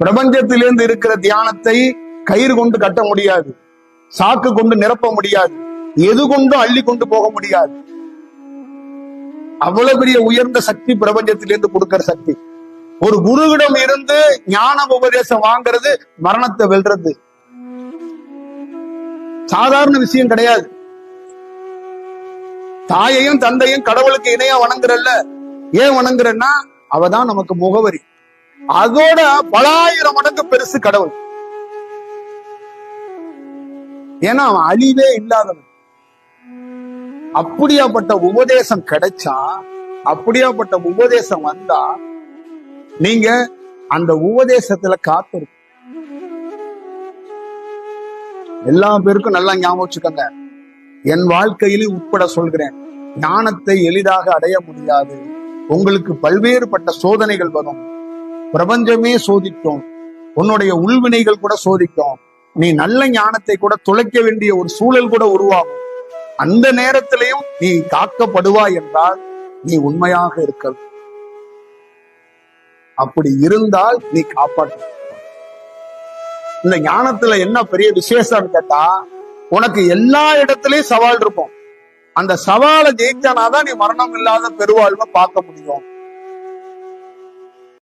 பிரபஞ்சத்திலிருந்து இருக்கிற தியானத்தை கயிறு கொண்டு கட்ட முடியாது. சாக்கு கொண்டு நிரப்ப முடியாது. எது கொண்டும் அள்ளி கொண்டு போக முடியாது. அவ்வளவு பெரிய உயர்ந்த சக்தி பிரபஞ்சத்திலிருந்து கொடுக்கிற சக்தி. ஒரு குருவிடம் இருந்து ஞான உபதேசம் வாங்குறது மரணத்தை வெல்றது. சாதாரண விஷயம் கிடையாது. தாயையும் தந்தையும் கடவுளுக்கு இணையா வணங்குறல்ல. ஏன் வணங்குறன்னா அவதான் நமக்கு முகவரி. அதோட பலாயிரம் மடங்கு பெருசு கடவுள். ஏன்னா அவன் அழிவே இல்லாதவன். அப்படியாப்பட்ட உபதேசம் கிடைச்சா அப்படியாப்பட்ட உபதேசம் வந்தா நீங்க அந்த உபதேசத்துல காத்திருக்கும் எல்லா பேருக்கும் நல்லா ஞாபகம் வச்சுக்கோங்க. என் வாழ்க்கையிலும் உட்பட சொல்கிறேன். ஞானத்தை எளிதாக அடைய முடியாது. உங்களுக்கு பல்வேறுபட்ட சோதனைகள் வரும். பிரபஞ்சமே சோதிக்கும். உன்னுடைய உள்வினைகள் கூட சோதிக்கும். நீ நல்ல ஞானத்தை கூட துளைக்க வேண்டிய ஒரு சூழல் கூட உருவாகும். அந்த நேரத்திலையும் நீ காக்கப்படுவாய் என்றால் நீ உண்மையாக இருக்க அப்படி இருந்தால் நீ காப்பாற்ற. இந்த ஞானத்துல என்ன பெரிய விசேஷம் கேட்டா உனக்கு எல்லா இடத்துலயும் சவால் இருக்கும். அந்த சவாலை ஜெயிச்சானாதான் நீ மரணம் இல்லாத பெருவாழ்வை பார்க்க முடியும்.